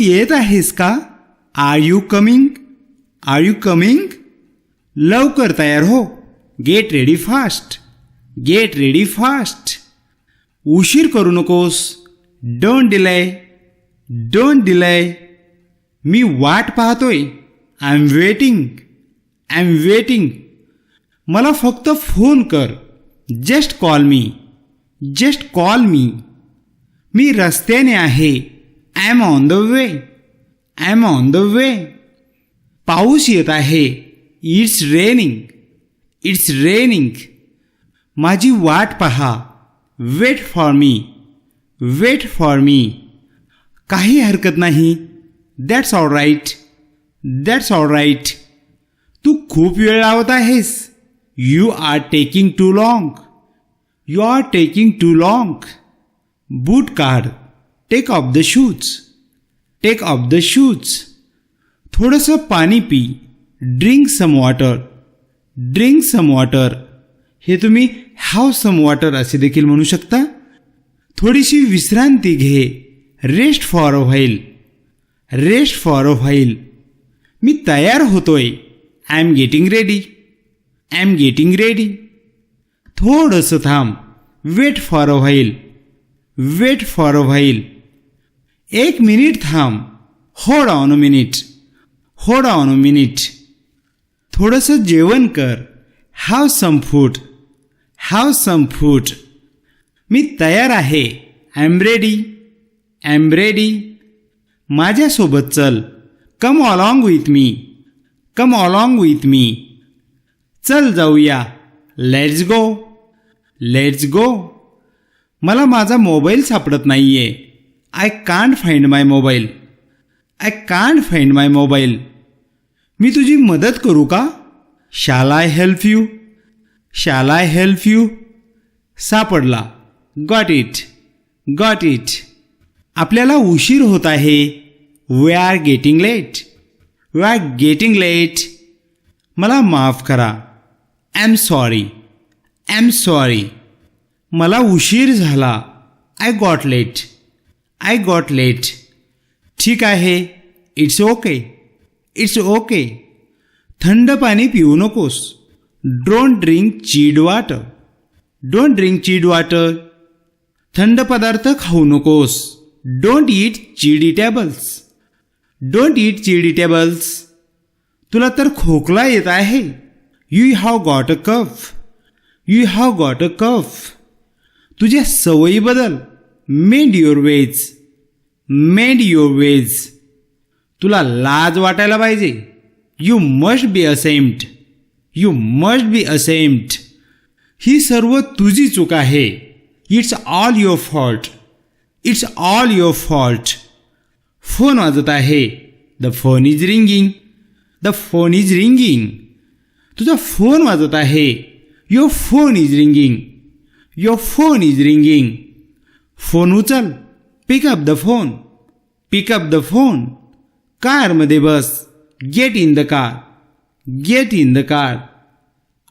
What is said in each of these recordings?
येत आहेस का? Are you coming are you coming लवकर तयार हो. Get ready fast get ready fast उशीर करू नकोस. डोंट डिलय डोंट डिलय मी वाट पाहतोय. I am waiting I am waiting मला फक्त फोन कर. Just call me just call me मी रस्त्याने आहे. I am on the way I am on the way पाऊस येत आहे इट्स रेनिंग इट्स रेनिंग माझी वाट पहा wait for me wait for me काही हरकत नाही that's all right that's all right तू खूप वेळ लावत आहेस you are taking too long you are taking too long boot काढ take off the shoes take off the shoes थोडंसं पाणी P. Drink some water drink some water हे तुम्ही have some water असे देखील म्हणू शकता. थोडीशी विश्रांती घे. Rest for a while rest for a while मी तयार होतोय. I am getting ready I am getting ready थोडंसं थांब. Wait for a while wait for a while एक मिनिट थांब. Hold on a minute hold on a minute थोडंसं जेवण कर. Have some food have some food मी तयार आहे. I M माझ्यासोबत चल. कम ऑलॉंग with me come ऑलॉंग with me चल जाऊया. लेट्स गो लेट्स गो मला माझा मोबाईल सापडत नाहीये. I can't find my mobile I can't find my mobile मी तुझी मदत करू का? Shall I help you shall I help you सापडला. गॉट इट गॉट इट आपल्याला उशीर होत आहे. We are getting late we are getting late मला माफ करा. I am sorry I am sorry मला उशीर झाला. I got late I got late ठीक आहे. इट्स ओके इट्स ओके थंड पाणी पिऊ नकोस. Don't drink chilled water don't drink chilled water थंड पदार्थ खाऊ नकोस. डोंट ईट चिडिटेबल्स डोंट ईट चिडिटेबल्स तुला तर खोकला येत आहे. You have got a cough you have got a cough तुझ्या सवयी बदल. Mend your ways mend your ways तुला लाज वाटायला पाहिजे. You must be ashamed you must be ashamed ही सर्व तुझी चूक आहे. It's all your fault it's all your fault phone वाजत आहे. The phone is ringing the phone is ringing तुझा फोन वाजत आहे. Your phone is ringing your phone is ringing phone उचल. Pick up the phone pick up the phone कारमध्ये बस. Get in the car get in the car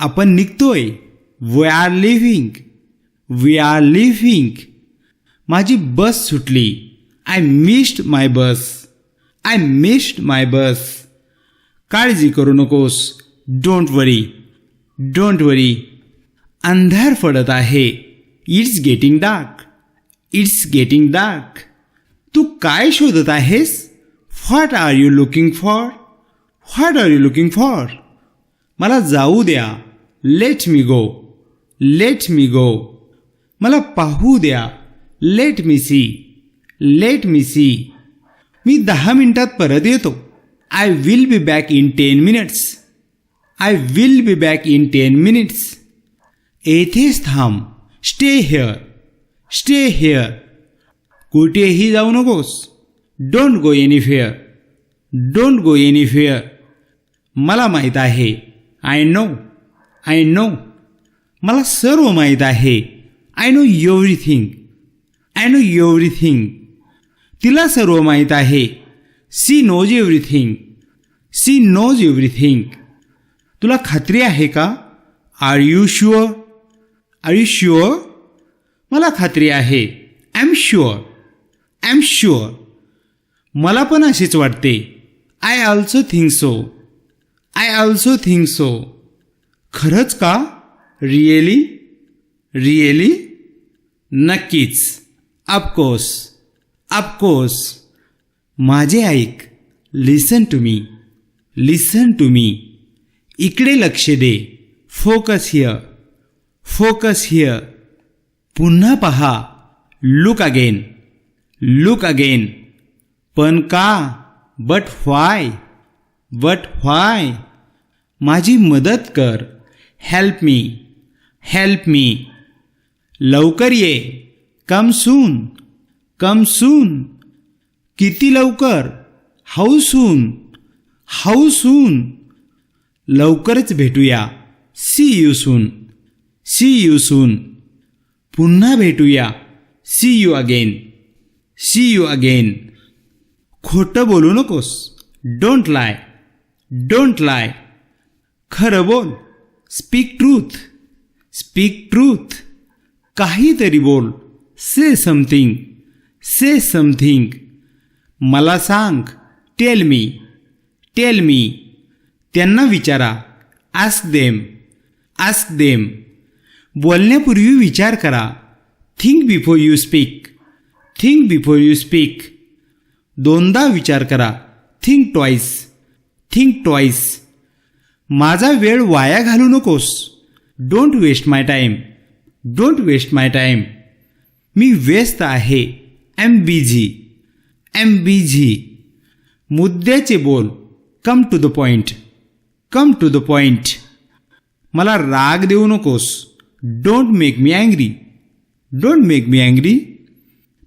आपण निघतोय. We are leaving we are leaving माझी bus सुटली. I missed my bus I missed my bus काळजी करू नकोस. Don't worry don't वरी अंधार पडत आहे. It's getting dark it's getting dark तू काय शोधत आहेस? What are you looking for what are you looking for मला जाऊ द्या. लेट मी गो लेट मी गो मला पाहू द्या. Let me see let me see मी दहा मिनिटात परत येतो. I will be back in ten minutes I will be back in ten minutes येथेच थांब. स्टे हेअर स्टे हेअर कुठेही जाऊ नकोस. Don't go anywhere don't go anywhere मला माहीत आहे. आय नो आय नो मला सर्व माहीत आहे. I know everything I know everything तिला सर्व माहीत आहे. She knows everything she knows everything तुला खात्री आहे का? Are you sure are you sure मला खात्री आहे. I am sure I am sure मला पण अशीच वाटते. I also think so I also think so खरंच का? रिअली रिअली नक्कीच. अफकोर्स अफकोर्स माझे ऐक. Listen to me listen to me इकडे लक्ष दे. फोकस हिअर फोकस हिअर पुन्हा पहा. लुक अगेन लुक अगेन पण का? बट व्हाय बट व्हाय माझी मदत कर. हेल्प मी हेल्प मी लवकर ये. कम सून कम सून किती लवकर? हाऊ सून हाऊ सून लवकरच भेटूया. See you soon see you soon पुन्हा भेटूया. See you again see you again खोटं बोलू नकोस. डोंट लाय डोंट लाय खरं बोल. स्पीक ट्रूथ स्पीक ट्रूथ काहीतरी बोल. से समथिंग से समथिंग मला सांग. टेल मी टेल मी त्यांना विचारा. आस्क देम आस्क देम बोलण्यापूर्वी विचार करा. Think before you speak think before you speak दोनदा विचार करा. थिंक ट्वाईस थिंक ट्वाईस माझा वेळ वाया घालू नकोस. Don't waste my time don't waste my time मी व्यस्त आहे. I'm busy M busy मुद्द्याचे बोल. Come to the point come to the point मला राग देऊ नकोस. Don't make me angry don't make me angry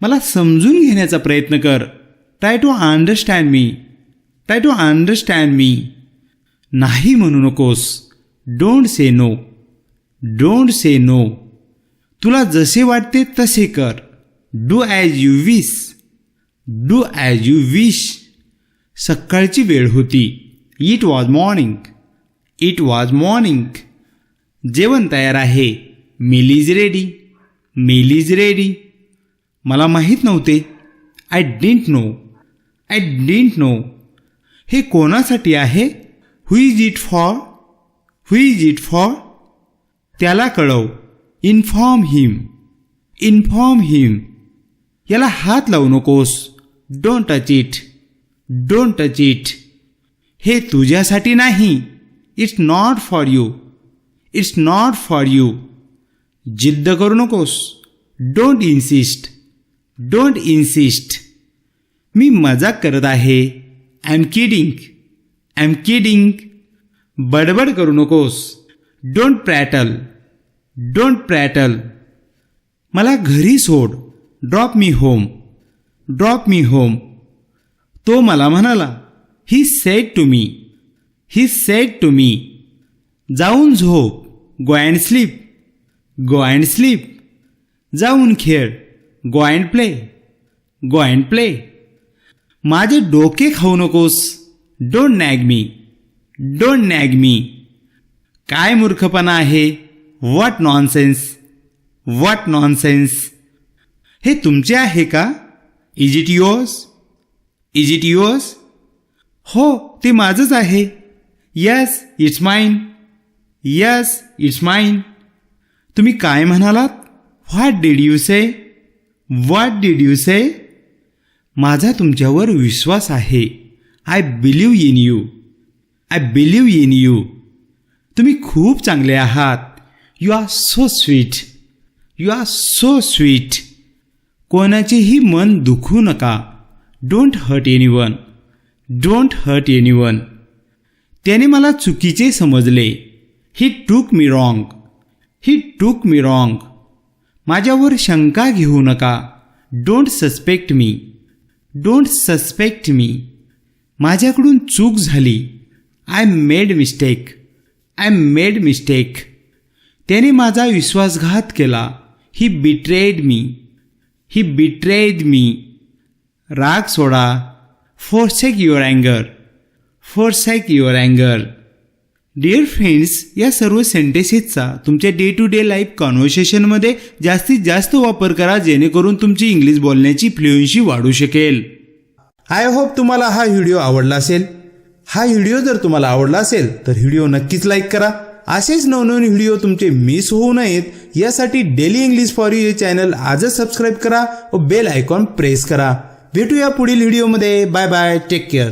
मला समजून घेण्याचा प्रयत्न कर. Try to understand me try to understand me नाही म्हणू नकोस. Don't say no don't say no तुला जसे वाटते तसे कर. Do as you wish do as you wish सकाळची वेळ होती. It was morning it was morning जेवण तयार आहे. Meal is ready meal is ready मला माहीत नव्हते. I didn't know I didn't know हे कोणासाठी आहे? Who is it for who is it for त्याला कळव. इन्फॉर्म हिम इन्फॉर्म हिम याला हात लावू नकोस. Don't touch it don't touch it हे तुझ्यासाठी नाही. It's not for you it's not for you. जिद्द करू नकोस डोंट इन्सिस्ट डोंट इन्सिस्ट मी मजाक करत आहे. I am kidding I am kidding बडबड करू नकोस. डोंट प्रॅटल डोंट प्रॅटल मला घरी सोड. Drop me home drop me home तो मला म्हणाला he said to me he said to me जाऊन झोप go and sleep go and sleep जाऊन खेळ go and play go and play माझे डोके खाऊ नकोस. डोंट नॅग मी डोंट नॅग मी काय मूर्खपणा आहे? व्हॉट नॉनसेन्स व्हॉट नॉनसेन्स हे तुमचे आहे का? Is it yours is it yours हो ते माझंच आहे. Yes it's mine yes it's mine तुम्ही काय म्हणालात? What did you say what did you say माझा तुमच्यावर विश्वास आहे. I believe in you I believe in you तुम्ही खूप चांगले आहात. You are so sweet you are so sweet कोणाचेही मन दुखू नका. Don't hurt anyone don't hurt anyone त्याने मला चुकीचे समजले. ही टूक मी रॉंग ही टूक मी रॉंग माझ्यावर शंका घेऊ नका. Don't suspect me don't suspect me माझ्याकडून चूक झाली. I made mistake I made mistake त्याने माझा विश्वासघात केला. ही बिट्रेड मी ही बिट्रेड मी राग सोडा. फोर्सेक युअर अँगर फोर्सेक युअर अँगर डिअर फ्रेंड्स या सर्व सेंटेन्सेसचा तुमच्या डे टू डे लाईफ कॉन्व्हर्सेशनमध्ये जास्तीत जास्त वापर करा जेणेकरून तुमची इंग्लिश बोलण्याची फ्लुएन्सी वाढू शकेल. आय होप तुम्हाला हा व्हिडिओ आवडला असेल. हा व्हिडिओ जर तुम्हाला आवडला असेल तर व्हिडिओ नक्कीच लाईक करा. असेच नवनवीन व्हिडिओ तुमचे मिस होऊ नयेत यासाठी डेली इंग्लिश फॉर यू हे चॅनल आजच सबस्क्राईब करा व बेल आयकॉन प्रेस करा. भेटूया पुढील व्हिडिओमध्ये बाय बाय टेक केअर